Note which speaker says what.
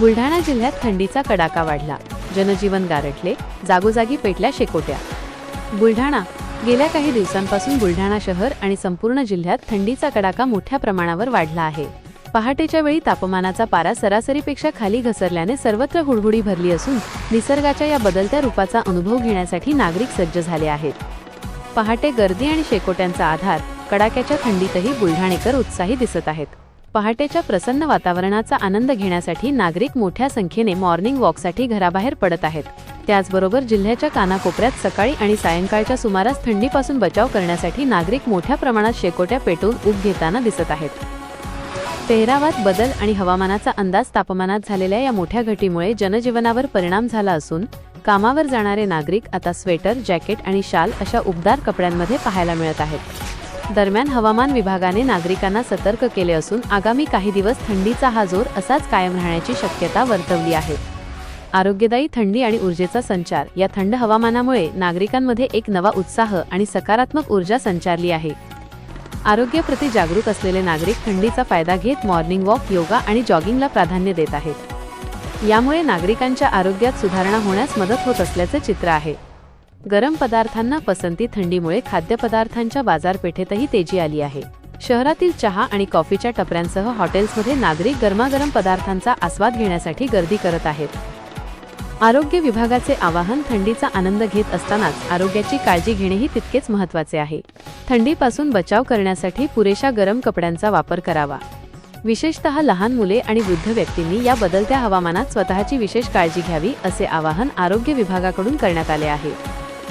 Speaker 1: बुलढाणा जिल्ह्यात थंडीचा कडाका वाढला. जनजीवन गारठले जागोजागी पेटल्या शेकोट्या. बुलढाणा गेल्या काही दिवसांपासून बुलढाणा शहर आणि संपूर्ण जिल्ह्यात थंडीचा कडाका मोठ्या प्रमाणावर वाढला आहे. पहाटेच्या वेळी तापमानाचा पारा सरासरीपेक्षा खाली घसरल्याने सर्वत्र हुडहुडी भरली असून निसर्गाच्या या बदलत्या रूपाचा अनुभव घेण्यासाठी नागरिक सज्ज झाले आहेत. पहाटे गर्दी आणि शेकोट्यांचा आधार कडाक्याच्या थंडीतही बुलढाणेकर उत्साही दिसत आहेत. पहाटेच्या प्रसन्न वातावरणाचा आनंद घेण्यासाठी नागरिक मोठ्या संख्येने मॉर्निंग वॉकसाठी घराबाहेर पडत आहेत. त्याचबरोबर जिल्ह्याच्या कानाकोपऱ्यात सकाळी आणि सायंकाळच्या सुमारास थंडीपासून बचाव करण्यासाठी नागरिक मोठ्या प्रमाणात शेकोट्या पेटवून उब घेताना दिसत आहेत. पेहरावात बदल आणि हवामानाचा अंदाज तापमानात झालेल्या या मोठ्या घटीमुळे जनजीवनावर परिणाम झाला असून कामावर जाणारे नागरिक आता स्वेटर जॅकेट आणि शाल अशा उबदार कपड्यांमध्ये पाहायला मिळत आहेत. दरम्यान हवामान विभागाने नागरिकांना सतर्क केले असून आगामी काही दिवस थंडीचा हा जोर असाच कायम राहण्याची शक्यता वर्तवली आहे. आरोग्यदायी थंडी आणि ऊर्जेचा संचार या थंड हवामानामुळे नागरिकांमध्ये एक नवा उत्साह आणि सकारात्मक ऊर्जा संचारली आहे. आरोग्याप्रती जागरूक असलेले नागरिक थंडीचा फायदा घेत मॉर्निंग वॉक योगा आणि जॉगिंगला प्राधान्य देत आहेत. यामुळे नागरिकांच्या आरोग्यात सुधारणा होण्यास मदत होत असल्याचे चित्र आहे. गरम पदार्थांना पसंती थंडीमुळे खाद्यपदार्थांच्या बाजारपेठेतही तेजी आली आहे. शहरातील चहा आणि कॉफीच्या टपऱ्यांसह हॉटेल्समध्ये नागरिक गरमागरम पदार्थांचा आस्वाद घेण्यासाठी गर्दी करत आहेत. आरोग्य विभागाचे आवाहन थंडीचा आनंद घेत असतानाच आरोग्याची काळजी घेणेही तितकेच महत्त्वाचे आहे. थंडीपासून बचाव करण्यासाठी पुरेशा गरम कपड्यांचा वापर करावा. विशेषतः लहान मुले आणि वृद्ध व्यक्तींनी या बदलत्या हवामानात स्वतःची विशेष काळजी घ्यावी असे आवाहन आरोग्य विभागाकडून करण्यात आले आहे.